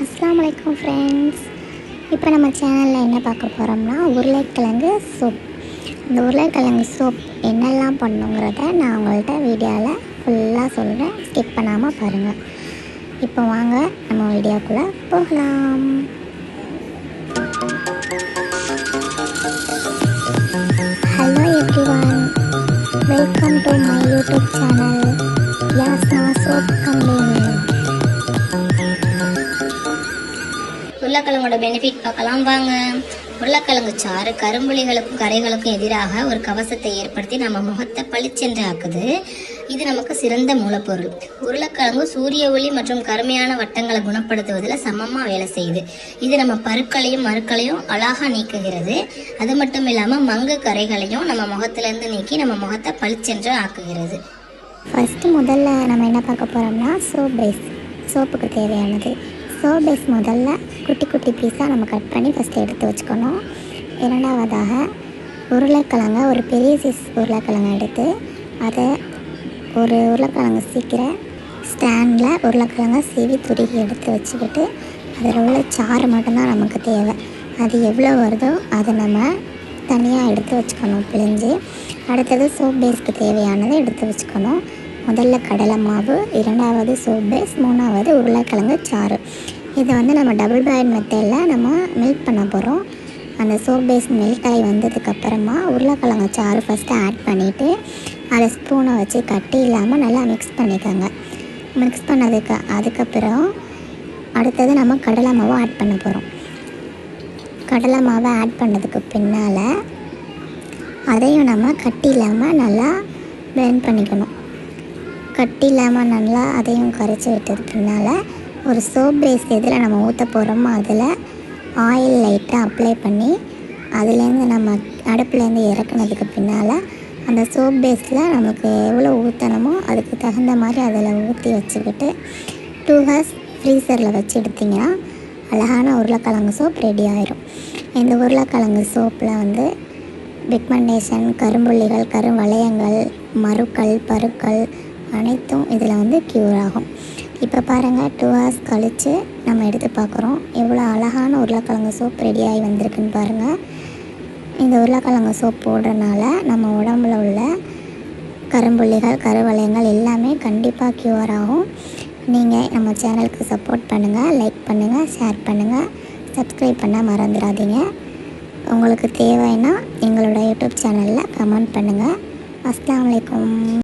அஸ்லாம் வலைக்கம் ஃப்ரெண்ட்ஸ் இப்போ நம்ம சேனலில் என்ன பார்க்க போகிறோம்னா உருளைக்கிழங்கு சூப் இந்த உருளைக்கிழங்கு சூப் என்னெல்லாம் பண்ணுங்கிறத நான் உங்கள்கிட்ட வீடியோவில் ஃபுல்லாக சொல்கிறேன் ஸ்கிப் பண்ணாமல் பாருங்கள் இப்போ வாங்க நம்ம வீடியோக்குள்ளே போகலாம். Hello everyone welcome to my YouTube channel Yasna soap company உருளைக்கிழங்கோட benefit பார்க்கலாம் வாங்க. உருளைக்கிழங்கு சாறு கரும்புலிகளுக்கும் கரைகளுக்கும் எதிராக ஒரு கவசத்தை ஏற்படுத்தி நம்ம முகத்தை பளிச்சென்று ஆக்குது இது நமக்கு சிறந்த மூலப்பொருள். உருளைக்கிழங்கு சூரிய ஒளி மற்றும் கருமையான வட்டங்களை குணப்படுத்துவதில் சமமாக வேலை செய்யுது. இது நம்ம பருக்களையும் மருக்களையும் அழகாக நீக்குகிறது. அது மட்டும் இல்லாமல் மங்கு கரைகளையும் நம்ம முகத்திலேருந்து நீக்கி நம்ம முகத்தை பளிச்சென்று ஆக்குகிறது. ஃபஸ்ட்டு முதல்ல நம்ம என்ன பார்க்க போகிறோம்னா சோப் பேஸ் சோப்புக்கு தேவையானது. சோப் பேஸ் முதல்ல குட்டி குட்டி பீஸாக நம்ம கட் பண்ணி ஃபஸ்ட்டு எடுத்து வச்சுக்கணும். இரண்டாவதாக உருளைக்கிழங்க ஒரு பெரிய சைஸ் உருளைக்கிழங்க எடுத்து அதை ஒரு உருளைக்கிழங்கு சீக்கிர ஸ்டாண்டில் உருளைக்கிழங்க சீவி துருகி எடுத்து வச்சுக்கிட்டு அதில் உள்ள சாறு மட்டும்தான் நமக்கு தேவை. அது எவ்வளோ வருதோ அதை நம்ம தனியாக எடுத்து வச்சுக்கணும் பிழிஞ்சு. அடுத்தது சோப் பேஸ்க்கு தேவையானதை எடுத்து வச்சுக்கணும். முதல்ல கடலை மாவு இரண்டாவது சோப் பேஸ் மூணாவது உருளைக்கிழங்கு சாறு. இதை வந்து நம்ம டபுள் பாயில் மெத்தடில் நம்ம மில்க் பண்ண போகிறோம் அந்த சோப் பேஸ் மெல்ட் ஆகி வந்ததுக்கப்புறமா உருளைக்கிழங்கு சாறு ஃபஸ்ட்டு ஆட் பண்ணிவிட்டு அதை ஸ்பூனை வச்சு கட்டி இல்லாமல் நல்லா மிக்ஸ் பண்ணிக்கோங்க. மிக்ஸ் பண்ணதுக்கு அதுக்கப்புறம் அடுத்தது நம்ம கடலை மாவை ஆட் பண்ண போகிறோம் கடலை மாவை ஆட் பண்ணதுக்கு பின்னால் அதையும் நம்ம கட்டி இல்லாமல் நல்லா பிளெண்ட் பண்ணிக்கணும். கட்டி இல்லாமல் நல்லா அதையும் கரைச்சி விட்டது பின்னால் ஒரு சோப் பேஸ் எதில் நம்ம ஊற்ற போகிறோமோ அதில் ஆயில் லைட்டாக அப்ளை பண்ணி அதுலேருந்து நம்ம அடுப்புலேருந்து இறக்குனதுக்கு பின்னால் அந்த சோப் பேஸில் நமக்கு எவ்வளோ ஊற்றணுமோ அதுக்கு தகுந்த மாதிரி அதில் ஊற்றி வச்சுக்கிட்டு டூ ஹவர்ஸ் ஃப்ரீசரில் வச்சு எடுத்திங்கன்னா அழகான உருளைக்கிழங்கு சோப் ரெடி ஆயிரும். இந்த உருளைக்கிழங்கு சோப்பில் வந்து பிக்மண்டேஷன் கரும்புள்ளிகள் கருவளையங்கள் மருக்கள் பருக்கள் அனைத்தும் இதில் வந்து க்யூர் ஆகும். இப்போ பாருங்கள் டூ ஹவர்ஸ் கழித்து நம்ம எடுத்து பார்க்குறோம். எவ்வளோ அழகான உருளைக்கிழங்கு சோப் ரெடி ஆகி வந்திருக்குன்னு பாருங்கள் இந்த உருளைக்கிழங்கு சோப் போடுறனால நம்ம உடம்புல உள்ள கரும்புள்ளிகள் கருவளையங்கள் எல்லாமே கண்டிப்பாக க்யூர் ஆகும். நீங்கள் நம்ம சேனலுக்கு சப்போர்ட் பண்ணுங்கள் லைக் பண்ணுங்கள் ஷேர் பண்ணுங்கள் சப்ஸ்கிரைப் பண்ண மறந்துடாதீங்க. உங்களுக்கு தேவைன்னா எங்களோட யூடியூப் சேனலில் கமெண்ட் பண்ணுங்கள் அஸ்லாம் வலைக்கம்.